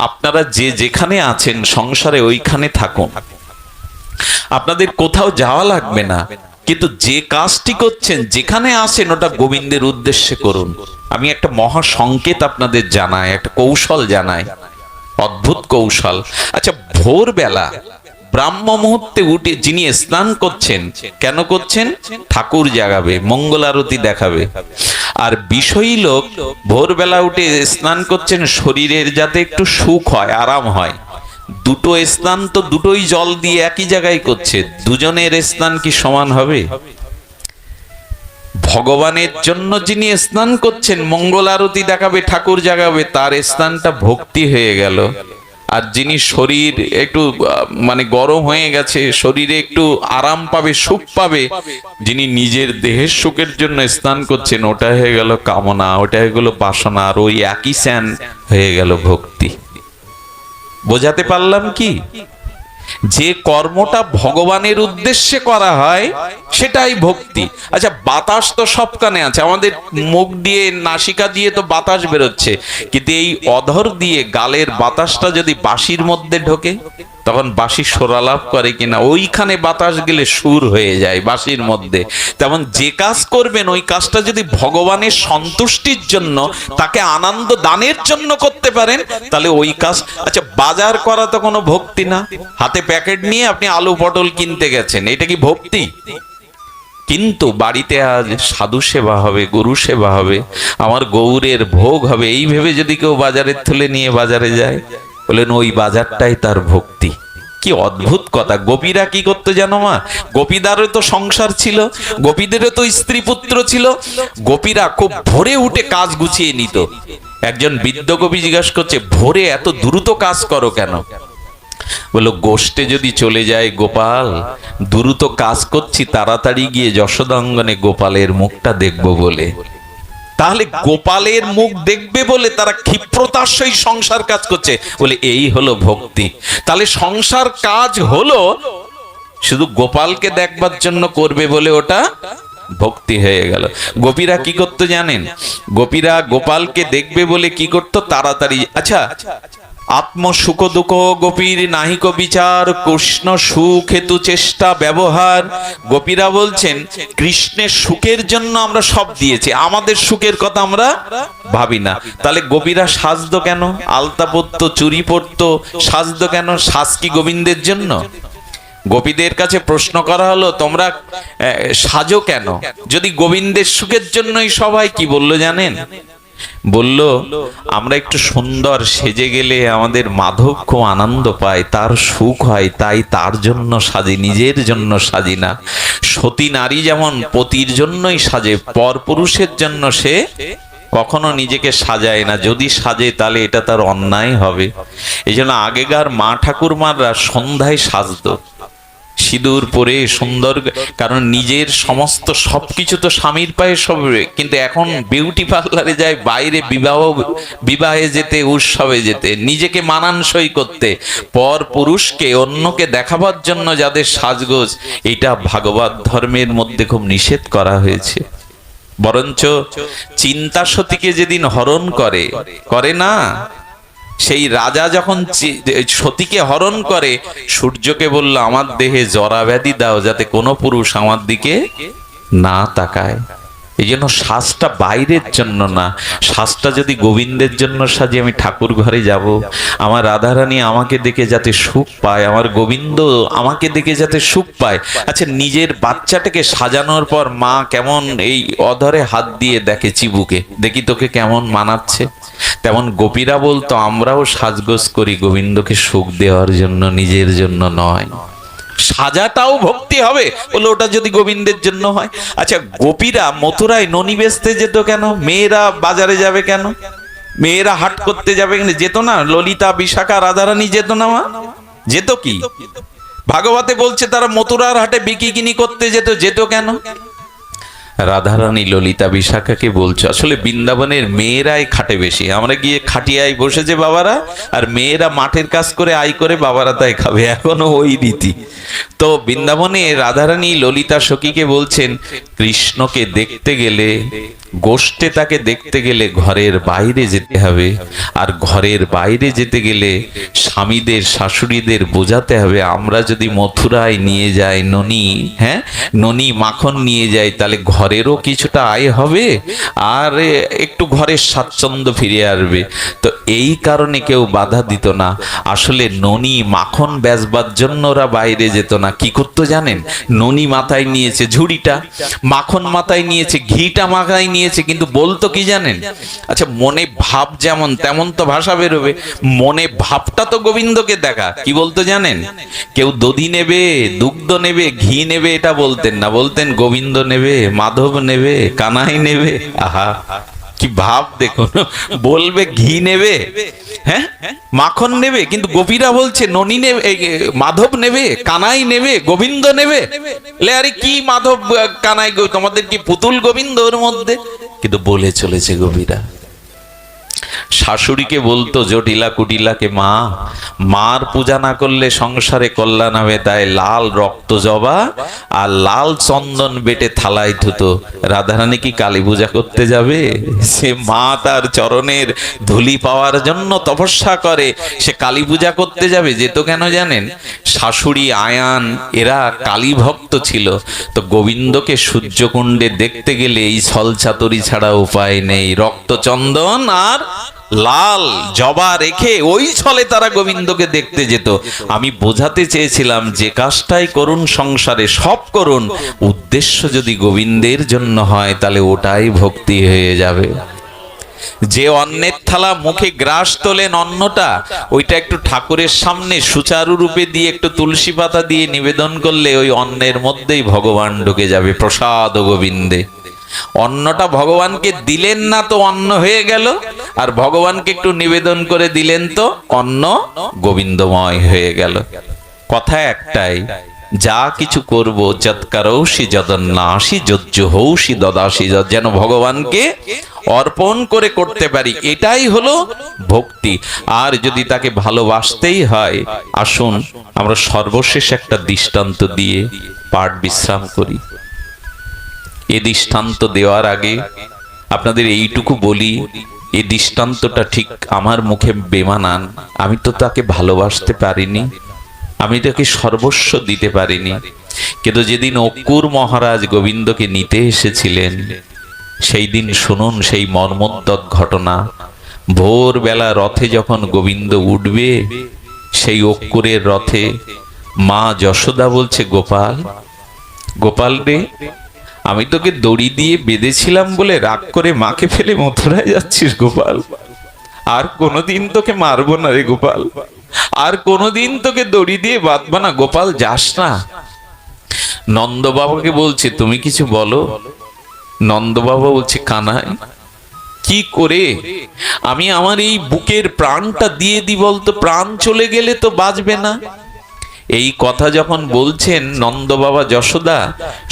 আপনারা যে যেখানে আছেন, সংসারে ওইখানে থাকুন। আপনাদের কোথাও যাওয়া লাগবে না। কিন্তু যে কাজটি করছেন, যেখানে আসেন ওটা গোবিন্দের উদ্দেশ্যে করুন। আমি একটা মহা সংকেত আপনাদের জানাই, একটা কৌশল জানাই। অদ্ভুত কৌশল। আচ্ছা ভোরবেলা, ব্রাহ্ম মুহূর্তে উঠে যিনি স্নান করছেন, কেন করছেন? ঠাকুর জাগাবে, মঙ্গল আরতি দেখাবে। আর বিষয়ী লোক ভোরবেলা উঠে স্নান করছেন, শরীরের যাতে একটু সুখ হয়, আরাম হয়। দুটো স্নান তো দুটোই জল দিয়ে একই জায়গায় করছে। দুজনের স্নান কি সমান হবে? ভগবানের জন্য যিনি স্নান করছেন, মঙ্গল আরতি দেখাবে, ঠাকুর জাগাবে, তার স্নানটা ভক্তি হয়ে গেল। আর যিনি শরীর একটু মানে গরম হয়ে গেছে, শরীরে একটু আরাম পাবে, সুখ পাবে, যিনি নিজের দেহের সুখের জন্য স্নান করছেন, ওটা হয়ে গেল কামনা, ওটা হয়ে গেল বাসনা, আর ওই একই স্যান হয়ে গেল ভক্তি। বোঝাতে পারলাম কি? যে কর্মটা ভগবানের উদ্দেশ্যে করা হয়, সেটাই ভক্তি। আচ্ছা বাতাস তো সব কানে আছে। আমাদের মুখ দিয়ে, নাসিকা দিয়ে তো বাতাস বেরোচ্ছে। কিন্তু এই অধর দিয়ে গালের বাতাসটা যদি বাঁশির মধ্যে ঢোকে? তখন বাঁশি সোরালাভ করে কিনা, ওইখানে বাতাস গেলে সুর হয়ে যায় বাঁশির মধ্যে। তেমন যে কাজ করবেন, ওই কাজটা যদি ভগবানের সন্তুষ্টির জন্য, তাকে আনন্দ দানের জন্য করতে পারেন, তাহলে ওই কাজ আচ্ছা বাজার করা তো কোনো ভক্তি না। হাতে প্যাকেট নিয়ে আপনি আলু পটল কিনতে গেছেন, এটা কি ভক্তি? কিন্তু বাড়িতে আজ সাধু সেবা হবে, গুরু সেবা হবে, আমার গৌরের ভোগ হবে, এই ভেবে যদি কেউ বাজারের থলে নিয়ে বাজারে যায় বলেন ওই বাজারটাই তার ভক্তি। কি অদ্ভুত কথা। গোপীরা কি করতো জানো মা? গোপীদারও তো সংসার ছিল, গোপীদেরও তো স্ত্রী পুত্র ছিল। গোপীরা খুব ভোরে উঠে কাজ গুছিয়ে নিত। একজন বৃদ্ধ কবি জিজ্ঞাসা করছে, ভোরে এত দ্রুত কাজ করো কেন? বলল, গোষ্ঠে যদি চলে যায় গোপাল, দ্রুত কাজ করছি, তাড়াতাড়ি গিয়ে যশোদাঙ্গনে গোপালের মুখটা দেখব বলে। তাহলে গোপালের মুখ দেখবে বলে তারা ক্ষিপ্রতার সেই সংসার কাজ করছে। বলে এই হলো ভক্তি। তাহলে সংসার কাজ হলো শুধু গোপালকে দেখবার জন্য করবে বলে ওটা ভক্তি হয়ে গেল। গোপীরা কি করতো জানেন? গোপীরা গোপালকে দেখবে বলে কি করতো? তাড়াতাড়ি আচ্ছা। আত্ম সুখ দুঃখ গোপীর নাহিক বিচার, কৃষ্ণ সুখ হেতু চেষ্টা, ব্যবহার। গোপীরা বলছেন, কৃষ্ণের সুখের জন্য আমরা সব দিয়েছি, আমাদের সুখের কথা আমরা ভাবি না। তাহলে গোপীরা সাজতো কেন? আলতা পরতো, চুরি পরতো, সাজতো কেন? সাজ কি গোবিন্দের জন্য? গোপীদের কাছে প্রশ্ন করা হলো, তোমরা সাজো কেন? যদি গোবিন্দের সুখের জন্যই সবাই কি বলল জানেন? বলল, আমরা একটু সুন্দর সেজে গেলে আমাদের মাধব খুব আনন্দ পায়, তার সুখ হয়, তাই তার জন্য সাজি, নিজের জন্য সাজি না। সতী নারী যেমন পতির জন্যই সাজে, পর পুরুষের জন্য সে কখনো নিজেকে সাজায় না। যদি সাজে, তাহলে এটা তার অন্যায় হবে। এই জন্য আগেকার মা ঠাকুরমাররা সন্ধ্যায় সাজতো। সিঁদুর পরে সুন্দর কারণ নিজের সমস্ত সবকিছু তো স্বামীর পায়ে সব কিন্তু এখন বিউটি পার্লারে যায়, বাইরে বিবাহ, বিবাহে যেতে, উৎসবে যেতে, নিজেকে মানানসই করতে, পর পুরুষকে অন্যকে দেখাবার জন্য যাদের সাজগোজ, এটা ভাগবত ধর্মের মধ্যে খুব নিষেধ করা হয়েছে। বরঞ্চ চিন্তা সতীকে যেদিন হরণ করে করে না সেই রাজা যখন সতীকে হরণ করে, সূর্যকে বলল, আমার দেহে জরা ব্যাধি দাও, যাতে কোনো পুরুষ আমার দিকে না তাকায়। এই জন্য শ্বাসটা বাইরের জন্য না শ্বাসটা যদি গোবিন্দের জন্য সাজি, আমি ঠাকুর ঘরে যাব। আমার রাধারানী আমাকে দেখে যাতে সুখ পায়, আমার গোবিন্দ আমাকে দেখে যাতে সুখ পায়। আচ্ছা নিজের বাচ্চাটাকে সাজানোর পর মা কেমন এই অধরে হাত দিয়ে দেখে চিবুকে? দেখি তোকে কেমন মানাচ্ছে। তেমন গোপীরা বলতো, আমরাও সাজগোজ করি, গোবিন্দকে সুখ দেওয়ার জন্য, নিজের জন্য নয়। সাজাটাও ভক্তি হবে, বলে ওটা যদি গোবিন্দের জন্য হয়। আচ্ছা গোপীরা মথুরায় ননি বেচতে যেত কেন? মেয়েরা বাজারে যাবে কেন? মেয়েরা হাট করতে যাবে কেন? যেত না? ললিতা, বিশাখা, রাধারানী যেত না মা? যেত কি? ভাগবতে বলছে, তারা মথুরার হাটে বিকিকিনি করতে যেত যেত কেন? রাধারানী ললিতা বিশাখাকে বলছো, আসলে বৃন্দাবনের মেয়েরাই খাটে বেশি। আমরা গিয়ে খাটিয়ায় বসেছে বাবারা, আর মেয়েরা মাঠের কাজ করে, আয় করে বাবারা তাই খাবে। এখনও ওই রীতি। তো বৃন্দাবনে রাধারানী ললিতা সখীকে বলছেন, কৃষ্ণকে দেখতে গেলে, গোষ্ঠে তাকে দেখতে গেলে ঘরের বাইরে যেতে হবে। আর ঘরের বাইরে যেতে গেলে স্বামীদের, শাশুড়িদের বোঝাতে হবে, আমরা যদি মথুরায় নিয়ে যাই ননি হ্যাঁ? ননি মাখন নিয়ে যাই, তাহলে ঘরেরও কিছুটা আয় হবে, আর একটু ঘরের স্বাচ্ছন্দ্য ফিরে আসবে। তো এই কারণে কেউ বাধা দিত না। আসলে ননি মাখন বেচবার জন্য ওরা বাইরে যেত। না। কি করতো জানেন? ননি মাথায় নিয়েছে ঝুড়িটা, মাখন মাথায় নিয়েছে, ঘিটা মাথায় নিয়েছে, কিন্তু বলতো কি জানেন? আচ্ছা মনে ভাব যেমন তেমন তো ভাষা বেরোবে, মনে ভাবটা তো গোবিন্দকে দেখা। কি বলতো জানেন? কেউ দধি নেবে, দুগ্ধ নেবে, ঘি নেবে, এটা বলতেন না। বলতেন গোবিন্দ নেবে, মাধব নেবে, কানাই নেবে। আহা। কি ভাব দেখো বলবে, ঘি নেবে হ্যাঁ? মাখন নেবে, কিন্তু গোপীরা বলছে, ননি নেবে মাধব নেবে, কানাই নেবে, গোবিন্দ নেবে। আরে কি মাধব, কানাই, তোমাদের কি পুতুল গোবিন্দ ওর মধ্যে? কিন্তু বলে চলেছে গোপীরা। শাশুড়িকে বলতো, জটিলা কুটিলাকে মা, মার পূজা না করলে সংসারে কল্যাণ হবে, তাই লাল রক্ত জবা আর লাল চন্দন বেটে থালায় ধুতো। রাধারানী কি কালী পূজা করতে যাবে? সে মা তার চরণের ধুলি পাওয়ার জন্য তপস্যা করে, সে কালী পূজা করতে যাবে যেত কেন জানেন? শাশুড়ি, আয়ান, এরা কালী ভক্ত ছিল, তো গোবিন্দকে সূর্যকুণ্ডে দেখতে গেলে এই ছলচাতুরি ছাড়া উপায় নেই। রক্তচন্দন আর লাল জবা রেখে ওই ছলে তারা গোবিন্দকে দেখতে যেত। আমি বোঝাতে চেয়েছিলাম যে কাজটাই করুন, সংসারে সব করুন। উদ্দেশ্য যদি গোবিন্দের জন্য হয়, তাহলে ওটাই ভক্তি হয়ে যাবে। যে অন্নের থালা মুখে গ্রাস তোলেন অন্নটা ওইটা একটু ঠাকুরের সামনে সুচারু রূপে দিয়ে একটু তুলসী পাতা দিয়ে নিবেদন করলে ওই অন্নের মধ্যেই ভগবান ঢুকে যাবে, প্রসাদ গোবিন্দে। অন্নটা ভগবানকে দিলেন না তো অন্ন হয়ে গেল। আর ভগবানকে একটু নিবেদন করে দিলেন তো অন্ন গোবিন্দময় হয়ে গেল। কথা একটাই, যা কিছু করব যৎকারৌষি যদন্নাসি, যজ্জ হৌসি দদাসি যেন ভগবানকে অর্পণ করে করতে পারি। এটাই হলো ভক্তি। আর যদি তাকে ভালোবাসতেই হয়, আসুন আমরা সর্বশেষ একটা দৃষ্টান্ত দিয়ে পাঠ বিশ্রাম করি। এ দৃষ্টান্ত দেওয়ার আগে আপনাদের এইটুকু বলি, এ দৃষ্টান্তটা ঠিক আমার মুখে বেমানান, আমি তো তাকে ভালোবাসতে পারিনি, আমি তাকে সর্বস্ব দিতে পারিনি। কিন্তু যেদিন অক্কুর মহারাজ গোবিন্দকে নিতে এসেছিলেন, সেই দিন শুনুন সেই মর্মোদ্যত ঘটনা। ভোরবেলা রথে যখন গোবিন্দ উঠবে, সেই অক্কুরের রথে মা যশোদা বলছে, গোপাল গোপাল রে আমি তোকে দড়ি দিয়ে বেঁধেছিলাম বলে রাগ করে মাকে ফেলে মথুরায় যাচ্ছিস গোপাল। আর কোনোদিন তোকে মারবো না রে গোপাল। আর কোনোদিন তোকে দড়ি দিয়ে বাঁধবো না। গোপাল, যাস না। নন্দ বাবাকে বলছে, তুমি কিছু বলো? নন্দ বাবা বলছে, কানাই, কি করে? আমি আমার এই বুকের প্রাণটা দিয়ে দি বলতো, প্রাণ চলে গেলে তো বাঁচবে না। এই কথা যখন বলছেন নন্দ বাবা যশোদা,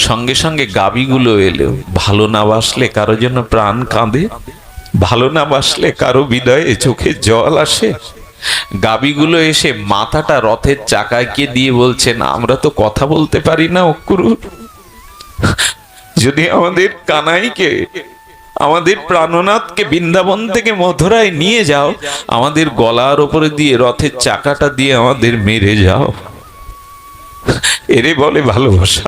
সঙ্গে সঙ্গে গাবিগুলো এলো। ভালো না বাসলে কারও জন্য প্রাণ কাঁদে? ভালো না বাসলে কারও বিদয়ে চোখে জল আসে? গাবিগুলো এসে মাথাটা রথের চাকায় কে দিয়ে বলছেন, আমরা তো কথা বলতে পারি না অক্কুরু যদি আমাদের কানাইকে, আমাদের প্রাণনাথকে বৃন্দাবন থেকে মধুরায় নিয়ে যাও, আমাদের গলার ওপরে দিয়ে রথের চাকাটা দিয়ে আমাদের মেরে যাও। এরে বলে ভালোবাসা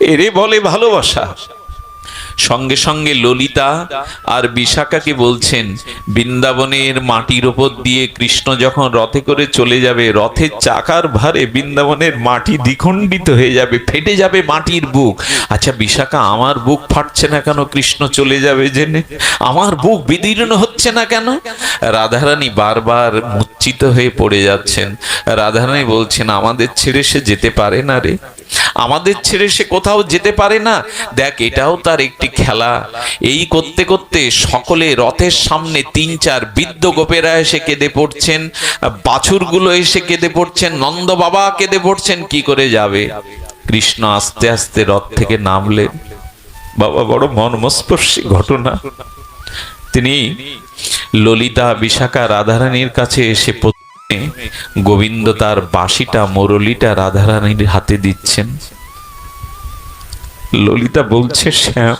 এরে বলে ভালোবাসা সঙ্গে সঙ্গে ললিতা আর বিশাখাকে বলছেন, বৃন্দাবনের মাটির ওপর দিয়ে কৃষ্ণ যখন রথে করে চলে যাবে, রথের চাকার ভারে বৃন্দাবনের মাটি দ্বিখণ্ডিত হয়ে যাবে, ফেটে যাবে মাটির বুক। আচ্ছা বিশাখা, আমার বুক ফাটছে না কেন? কৃষ্ণ চলে যাবে জেনে। আমার বুক বিদীর্ণ হচ্ছে না কেন? রাধারানী বারবার মূর্ছিত হয়ে পড়ে যাচ্ছেন। রাধারানী বলছেন, আমাদের ছেড়ে সে যেতে পারে না রে। আমাদের ছেড়ে সে কোথাও যেতে পারে না। দেখ, এটাও তার একটি খেলা। এই করতে করতে সকলে রথের সামনে তিন চার বৃদ্ধ গোপেরা এসে কেঁদে পড়ছেন, বাছুরগুলো এসে কেঁদে পড়ছেন, নন্দ বাবা কেঁদে পড়ছেন, কি করে যাবে? কৃষ্ণ আস্তে আস্তে রথ থেকে নামলেন। বাবা, বড় মর্মস্পর্শী ঘটনা। তিনি ললিতা, বিশাখা, রাধারানীর কাছে এসে গোবিন্দ তার বাঁশিটা, মুরলিটা রাধারানীর হাতে দিচ্ছেন। ললিতা বলছে, শ্যাম,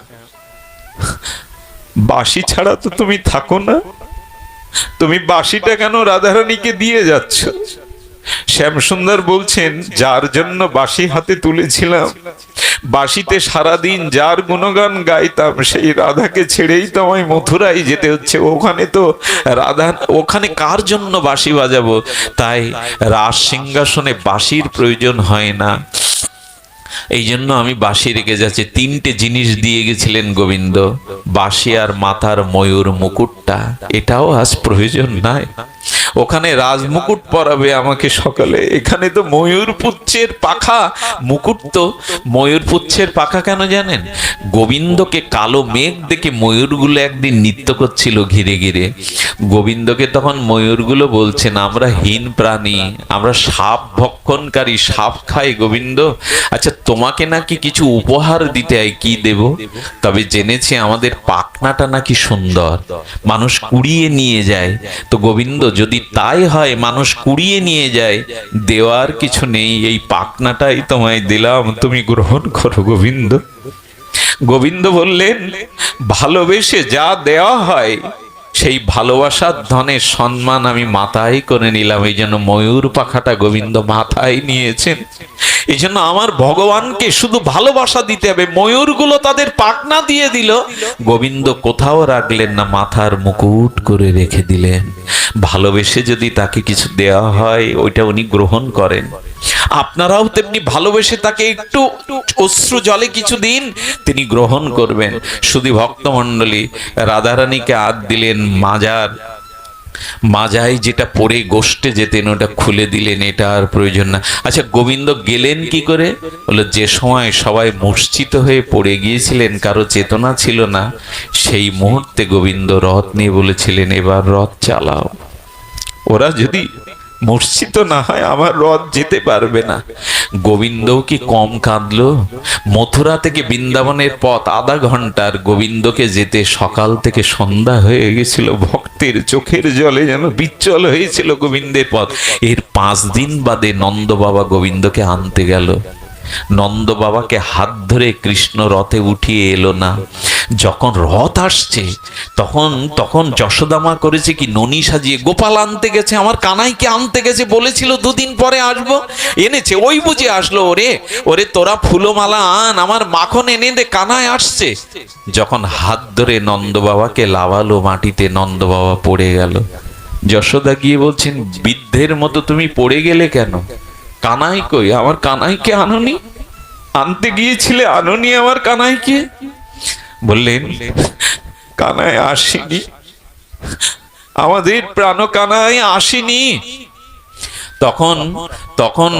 বাঁশি ছাড়া তো তুমি থাকো না। তুমি বাঁশিটা কেন রাধারানীকে দিয়ে যাচ্ছ? শ্যামসুন্দর বলছেন, যার জন্য বাঁশি হাতে তুলেছিলাম বাঁশিতে সারাদিন যার গুণগান গাইতাম, সেই রাধাকে ছেড়েই তো আমায় মথুরায় যেতে হচ্ছে। ওখানে তো রাধা, ওখানে কার জন্য বাঁশি বাজাবো? তাই রাস সিংহাসনে বাঁশির প্রয়োজন হয় না। এই জন্য আমি বাঁশি রেখে যাচ্ছি। তিনটে জিনিস দিয়ে গেছিলেন গোবিন্দ। বাঁশি আর মাথার ময়ূর মুকুটটা। এটাও আজ প্রয়োজন নাই। ওখানে রাজমুকুট পরাবে আমাকে সকালে। এখানে তো ময়ূর পুচ্ছের পাখা। মুকুট তো ময়ূর পুচ্ছের পাখা কেন জানেন? গোবিন্দকে কালো মেঘ দেখে ময়ূরগুলো একদিন নৃত্য করছিল ঘিরে ঘিরে। গোবিন্দকে তখন ময়ূরগুলো বলছেন আমরা হীন প্রাণী, আমরা সাপ ভক্ষণকারী, সাপ খাই গোবিন্দ। আচ্ছা তোমাকে নাকি কিছু উপহার দিতে হয় কি দেব? তবে জেনেছি আমাদের পাখনাটা নাকি সুন্দর। মানুষ কুড়িয়ে নিয়ে যায়। তো গোবিন্দ, যদি তাই হয় মানুষ কুড়িয়ে নিয়ে যায়, দেওয়ার কিছু নেই, এই পাকনাটাই তোমায় দিলাম, তুমি গ্রহণ করো গোবিন্দ। গোবিন্দ বললেন, ভালোবেসে যা দেওয়া হয় সেই ভালোবাসার ধনের সম্মান আমি মাথায় করে নিলাম। এই জন্য ময়ূর পাখাটা গোবিন্দ মাথায় নিয়েছেন। এই জন্য আমার ভগবানকে শুধু ভালোবাসা দিতে হবে। ময়ূরগুলো তাদের পাকনা দিয়ে দিল। গোবিন্দ কোথাও রাখলেন না, মাথার মুকুট করে রেখে দিলেন। ভালোবেসে যদি তাকে কিছু দেওয়া হয়, ওইটা উনি গ্রহণ করেন। আপনারাও তেমনি ভালোবেসে তাকে একটু অশ্রু জলে কিছু দিন তিনি গ্রহণ করবেন। শুধু ভক্তমণ্ডলী, রাধারানীকে আদ দিলেন মাজার। মাজায় যেটা পরে গোষ্ঠে যেতেন, ওটা খুলে দিলেন, এটা আর প্রয়োজন না। আচ্ছা গোবিন্দ গেলেন কি করে? বলে যে সময় সবাই মূর্ছিত হয়ে পড়ে গিয়েছিলেন, কারও চেতনা ছিল না, সেই মুহূর্তে গোবিন্দ রথ নিয়ে বলেছিলেন, এবার রথ চালাও। ওরা যদি মূর্ছিত না হয়, আমার রথ যেতে পারবে না। গোবিন্দও কি কম কাঁদলো? মথুরা থেকে বৃন্দাবনের পথ আধা ঘণ্টার। গোবিন্দকে যেতে সকাল থেকে সন্ধ্যা হয়ে গেছিল। ভক্তের চোখের জলে যেন বিচ্ছল হয়েছিল গোবিন্দের পথ। এর পাঁচ দিন বাদে নন্দ বাবা গোবিন্দকে আনতে গেল। নন্দ বাবাকে হাত ধরে কৃষ্ণ রথে উঠিয়ে এলো না। যখন রথ আসছে, তখন তখন যশোদামা করেছে কি, ননি সাজিয়ে, গোপাল আনতে গেছে, আমার কানাইকে আনতে গেছে, বলেছিল দুদিন পরে আসব। এনেছে, ওই বুঝে আসলো, ওরে ওরে তোরা ফুলমালা আন, আমার মাখন এনে দে, কানায় আসছে। যখন হাত ধরে নন্দ বাবাকে লাভালো মাটিতে নন্দ বাবা পড়ে গেল। যশোদা গিয়ে বলছেন, বৃদ্ধের মতো তুমি পড়ে গেলে কেন? কানাই কই, আমার কানাইকে আননি? আনতে গিয়েছিলে, আননি আমার কানাইকে? বললেন কানায় আসেনি। আমাদের প্রাণ কানায় আসেনি। তখন তখন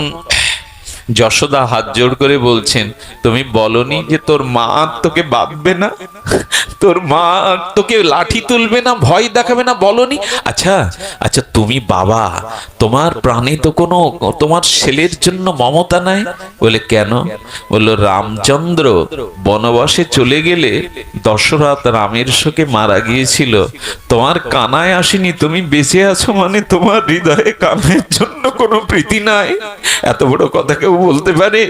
যশোদা হাত জোড় করে বলছেন, তুমি বলনি যে তোর মা তোকে বাঁধবে না? তোর মা তোকে লাঠি তুলবে না, ভয় দেখাবে না, বলনি? আচ্ছা আচ্ছা তুমি বাবা, তোমার প্রাণে তো কোনো, তোমার ছেলের জন্য মমতা নাই? বলে, কেন? বলল, রামচন্দ্র বনবাসে চলে গেলে দশরথ রামের শোকে মারা গিয়েছিল। তোমার কানায় আসেনি, তুমি বেঁচে আছো মানে তোমার হৃদয়ে কানের জন্য কোনো প্রীতি নাই? এত বড় কথা বলতে পারে?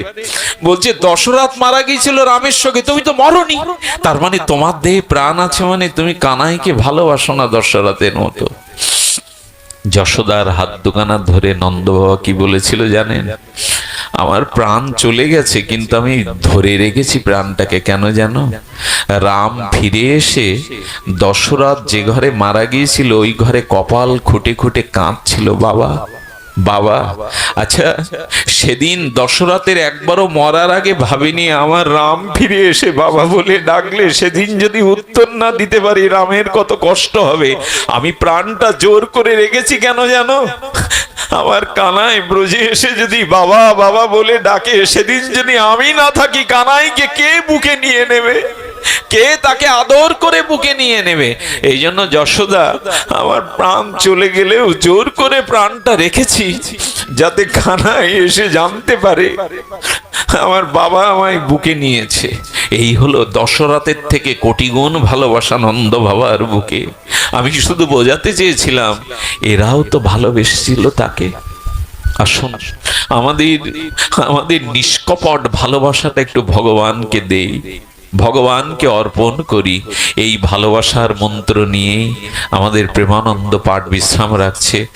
বলছে, দশরথ মারা গিয়েছিল রামের সঙ্গে, তুমি তো মরনি। তার মানে তোমার দেহে প্রাণ আছে মানে তুমি কানাইকে ভালোবাসো না দশরথের মতো। যশোদার হাত দোকানা ধরে নন্দ বাবা কি বলেছিল জানেন? আমার প্রাণ চলে গেছে, কিন্তু আমি ধরে রেখেছি প্রাণটাকে, কেন জানো? রাম ফিরে এসে দশরথ যে ঘরে মারা গিয়েছিল, ওই ঘরে কপাল খুঁটে খুঁটে কাঁদছিল, বাবা। বাবা আচ্ছা সেদিন দশরথের একবারও মরার আগে ভাবিনি আমার রাম ফিরে এসে বাবা বলে ডাকলে সেদিন যদি উত্তর না দিতে পারি রামের কত কষ্ট হবে। আমি প্রাণটা জোর করে রেখেছি কেন জানো? আমার কানাই ব্রজে এসে যদি বাবা বাবা বলে ডাকে সেদিন যদি আমি না থাকি কানাইকে কে বুকে নিয়ে নেবে? কে তাকে আদর করে বুকে নিয়ে নেবে? এই জন্য যশোদা, আমার প্রাণ চলে গেলেও জোর করে প্রাণটা রেখেছি, যাতে কানাই এসে জানতে পারে আমার বাবা আমায় বুকে নিয়েছে। এই হলো দশরথের থেকে কোটি গুণ ভালোবাসা নন্দ বাবার বুকে। আমি শুধু বোঝাতে চেয়েছিলাম, এরাও তো ভালোবেসেছিল তাকে? আসুন, আমাদের আমাদের নিষ্কপট ভালোবাসাটা একটু ভগবানকে দেই। ভগবানকে অর্পণ করি। এই ভালোবাসার মন্ত্র নিয়েই আমাদের প্রেমানন্দ পাঠ বিশ্রাম রাখছে।